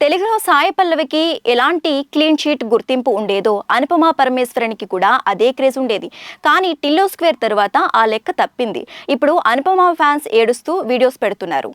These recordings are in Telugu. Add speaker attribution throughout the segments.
Speaker 1: తెలుగులో సాయి పల్లవికి ఎలాంటి క్లీన్ షీట్ గుర్తింపు ఉండేదో అనుపమ పరమేశ్వరనికి కూడా అదే క్రేజ్ ఉండేది. కానీ టిల్లో స్క్వేర్ తరువాత ఆ లెక్క తప్పింది. ఇప్పుడు అనుపమ ఫ్యాన్స్ ఏడుస్తూ వీడియోస్ పెడుతున్నారు.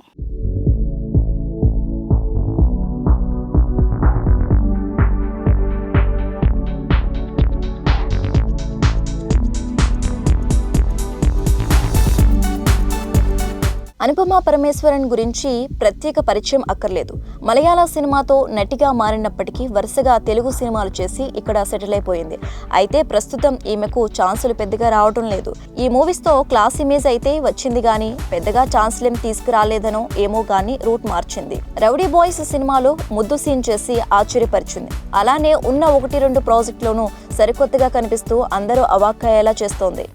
Speaker 1: అనుపమ పరమేశ్వరన్ గురించి ప్రత్యేక పరిచయం అక్కర్లేదు. మలయాళ సినిమాతో నటిగా మారినప్పటికీ వరుసగా తెలుగు సినిమాలు చేసి ఇక్కడ సెటిల్ అయిపోయింది. అయితే ప్రస్తుతం ఈమెకు ఛాన్సులు పెద్దగా రావడం లేదు. ఈ మూవీస్తో క్లాస్ ఇమేజ్ అయితే వచ్చింది కానీ పెద్దగా ఛాన్స్లేం తీసుకురాలేదనో ఏమో కానీ రూట్ మార్చింది. రౌడీ బాయ్స్ సినిమాలో ముద్దు సీన్ చేసి ఆశ్చర్యపరిచింది. అలానే ఉన్న ఒకటి రెండు ప్రాజెక్టులోనూ సరికొత్తగా కనిపిస్తూ అందరూ అవాక్కయ్యేలా చేస్తోంది.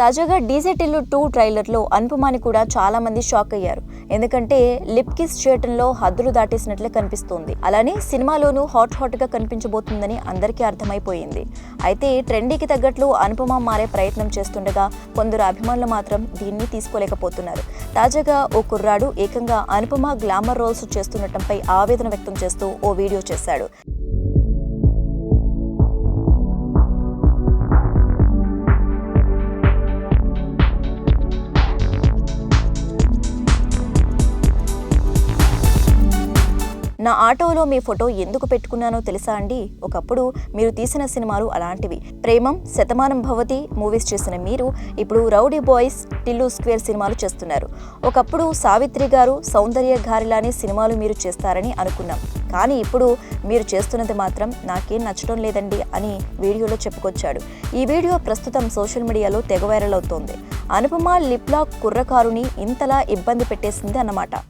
Speaker 1: తాజాగా డీజే టిల్లు టూ ట్రైలర్లో అనుపమాని కూడా చాలామంది షాక్ అయ్యారు. ఎందుకంటే లిప్ కిస్ చేయటంలో హద్దులు దాటేసినట్లే కనిపిస్తోంది. అలానే సినిమాలోనూ హాట్ హాట్గా కనిపించబోతుందని అందరికీ అర్థమైపోయింది. అయితే ట్రెండీకి తగ్గట్లు అనుపమ మారే ప్రయత్నం చేస్తుండగా కొందరు అభిమానులు మాత్రం దీన్ని తీసుకోలేకపోతున్నారు. తాజాగా ఓ కుర్రాడు ఏకంగా అనుపమ గ్లామర్ రోల్స్ చేస్తుండటంపై ఆవేదన వ్యక్తం చేస్తూ ఓ వీడియో చేశాడు. నా ఆటోలో మీ ఫోటో ఎందుకు పెట్టుకున్నానో తెలుసా అండి? ఒకప్పుడు మీరు తీసిన సినిమాలు అలాంటివి. ప్రేమం శతమానం భవతి మూవీస్ చేసిన మీరు ఇప్పుడు రౌడీ బాయ్స్ టిల్లు స్క్వేర్ సినిమాలు చేస్తున్నారు. ఒకప్పుడు సావిత్రి గారు సౌందర్య గారిలానే సినిమాలు మీరు చేస్తారని అనుకున్నాం. కానీ ఇప్పుడు మీరు చేస్తున్నది మాత్రం నాకేం నచ్చడం లేదండి అని వీడియోలో చెప్పుకొచ్చాడు. ఈ వీడియో ప్రస్తుతం సోషల్ మీడియాలో తెగ వైరల్ అవుతోంది. అనుపమ లిప్లాక్ కుర్రకారుని ఇంతలా ఇబ్బంది పెట్టేసింది అన్నమాట.